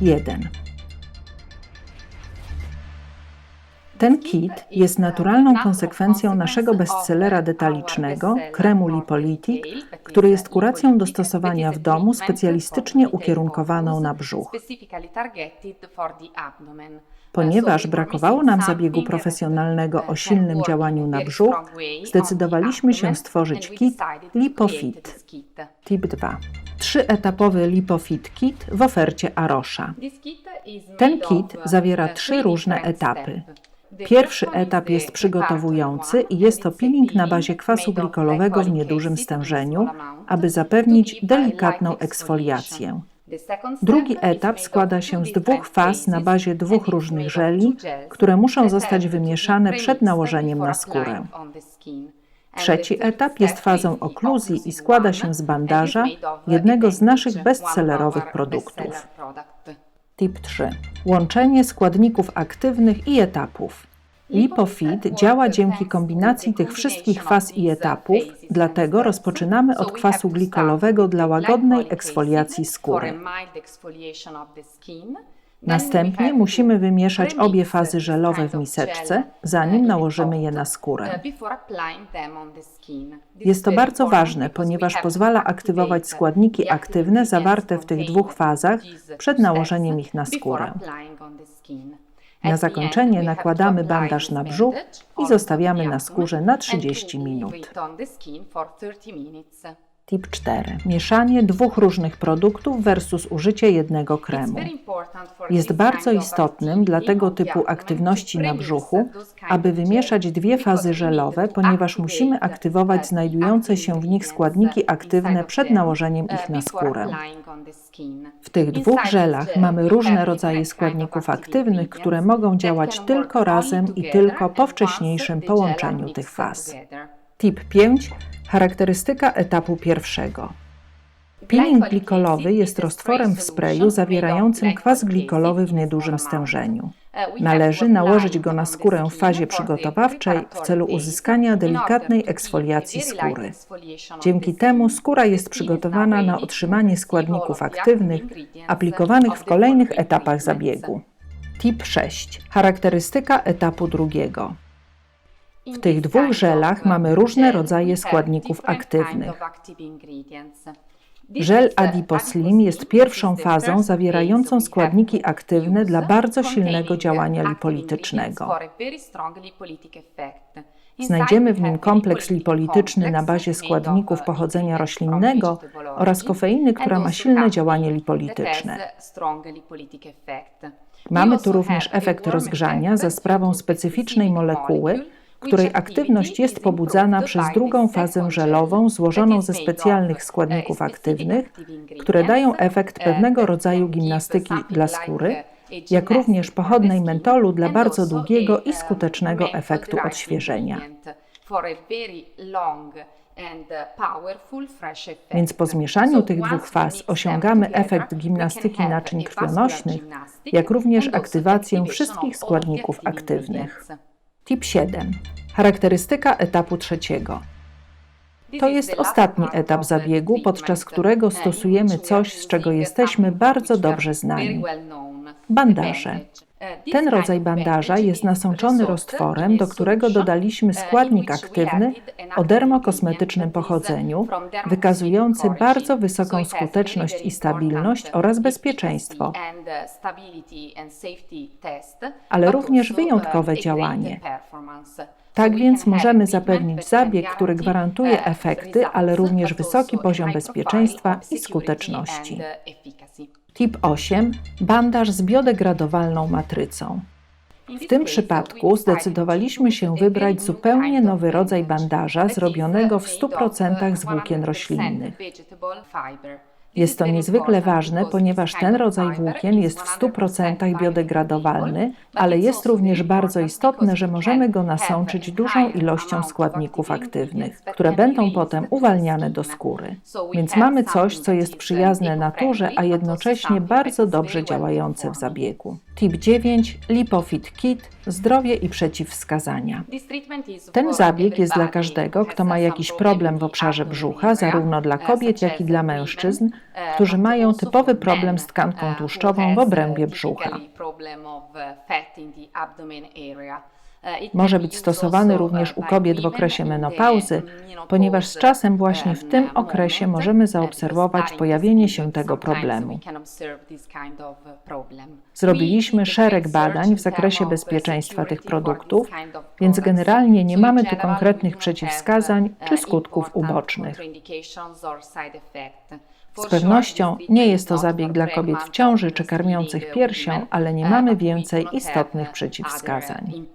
1. Ten kit jest naturalną konsekwencją naszego bestsellera detalicznego, kremu Lipolitik, który jest kuracją do stosowania w domu specjalistycznie ukierunkowaną na brzuch. Ponieważ brakowało nam zabiegu profesjonalnego o silnym działaniu na brzuch, zdecydowaliśmy się stworzyć kit LipoFit. Tip 2. Trzyetapowy LipoFit Kit w ofercie Arosha. Ten kit zawiera trzy różne etapy. Pierwszy etap jest przygotowujący i jest to peeling na bazie kwasu glikolowego w niedużym stężeniu, aby zapewnić delikatną eksfoliację. Drugi etap składa się z dwóch faz na bazie dwóch różnych żeli, które muszą zostać wymieszane przed nałożeniem na skórę. Trzeci etap jest fazą okluzji i składa się z bandaża, jednego z naszych bestsellerowych produktów. Tip 3. Łączenie składników aktywnych i etapów. LipoFit działa dzięki kombinacji tych wszystkich faz i etapów, dlatego rozpoczynamy od kwasu glikolowego dla łagodnej eksfoliacji skóry. Następnie musimy wymieszać obie fazy żelowe w miseczce, zanim nałożymy je na skórę. Jest to bardzo ważne, ponieważ pozwala aktywować składniki aktywne zawarte w tych dwóch fazach przed nałożeniem ich na skórę. Na zakończenie nakładamy bandaż na brzuch i zostawiamy na skórze na 30 minut. Tip 4. Mieszanie dwóch różnych produktów versus użycie jednego kremu. Jest bardzo istotnym dla tego typu aktywności na brzuchu, aby wymieszać dwie fazy żelowe, ponieważ musimy aktywować znajdujące się w nich składniki aktywne przed nałożeniem ich na skórę. W tych dwóch żelach mamy różne rodzaje składników aktywnych, które mogą działać tylko razem i tylko po wcześniejszym połączeniu tych faz. Tip 5. Charakterystyka etapu pierwszego. Peeling glikolowy jest roztworem w sprayu zawierającym kwas glikolowy w niedużym stężeniu. Należy nałożyć go na skórę w fazie przygotowawczej w celu uzyskania delikatnej eksfoliacji skóry. Dzięki temu skóra jest przygotowana na otrzymanie składników aktywnych aplikowanych w kolejnych etapach zabiegu. Tip 6. Charakterystyka etapu drugiego. W tych dwóch żelach mamy różne rodzaje składników aktywnych. Żel Adiposlim jest pierwszą fazą zawierającą składniki aktywne dla bardzo silnego działania lipolitycznego. Znajdziemy w nim kompleks lipolityczny na bazie składników pochodzenia roślinnego oraz kofeiny, która ma silne działanie lipolityczne. Mamy tu również efekt rozgrzania za sprawą specyficznej molekuły, której aktywność jest pobudzana przez drugą fazę żelową złożoną ze specjalnych składników aktywnych, które dają efekt pewnego rodzaju gimnastyki dla skóry, jak również pochodnej mentolu dla bardzo długiego i skutecznego efektu odświeżenia. Więc po zmieszaniu tych dwóch faz osiągamy efekt gimnastyki naczyń krwionośnych, jak również aktywację wszystkich składników aktywnych. Tip 7. Charakterystyka etapu trzeciego. To jest ostatni etap zabiegu, podczas którego stosujemy coś, z czego jesteśmy bardzo dobrze znani bandaże. Ten rodzaj bandaża jest nasączony roztworem, do którego dodaliśmy składnik aktywny o dermokosmetycznym pochodzeniu, wykazujący bardzo wysoką skuteczność i stabilność oraz bezpieczeństwo, ale również wyjątkowe działanie. Tak więc możemy zapewnić zabieg, który gwarantuje efekty, ale również wysoki poziom bezpieczeństwa i skuteczności. Tip 8. Bandaż z biodegradowalną matrycą. W tym przypadku zdecydowaliśmy się wybrać zupełnie nowy rodzaj bandaża zrobionego w 100% z włókien roślinnych. Jest to niezwykle ważne, ponieważ ten rodzaj włókien jest w 100% biodegradowalny, ale jest również bardzo istotne, że możemy go nasączyć dużą ilością składników aktywnych, które będą potem uwalniane do skóry. Więc mamy coś, co jest przyjazne naturze, a jednocześnie bardzo dobrze działające w zabiegu. Tip 9. Lipofit Kit. Zdrowie i przeciwwskazania. Ten zabieg jest dla każdego, kto ma jakiś problem w obszarze brzucha, zarówno dla kobiet, jak i dla mężczyzn, którzy mają typowy problem z tkanką tłuszczową w obrębie brzucha. Może być stosowany również u kobiet w okresie menopauzy, ponieważ z czasem właśnie w tym okresie możemy zaobserwować pojawienie się tego problemu. Zrobiliśmy szereg badań w zakresie bezpieczeństwa tych produktów, więc generalnie nie mamy tu konkretnych przeciwwskazań czy skutków ubocznych. Z pewnością nie jest to zabieg dla kobiet w ciąży czy karmiących piersią, ale nie mamy więcej istotnych przeciwwskazań.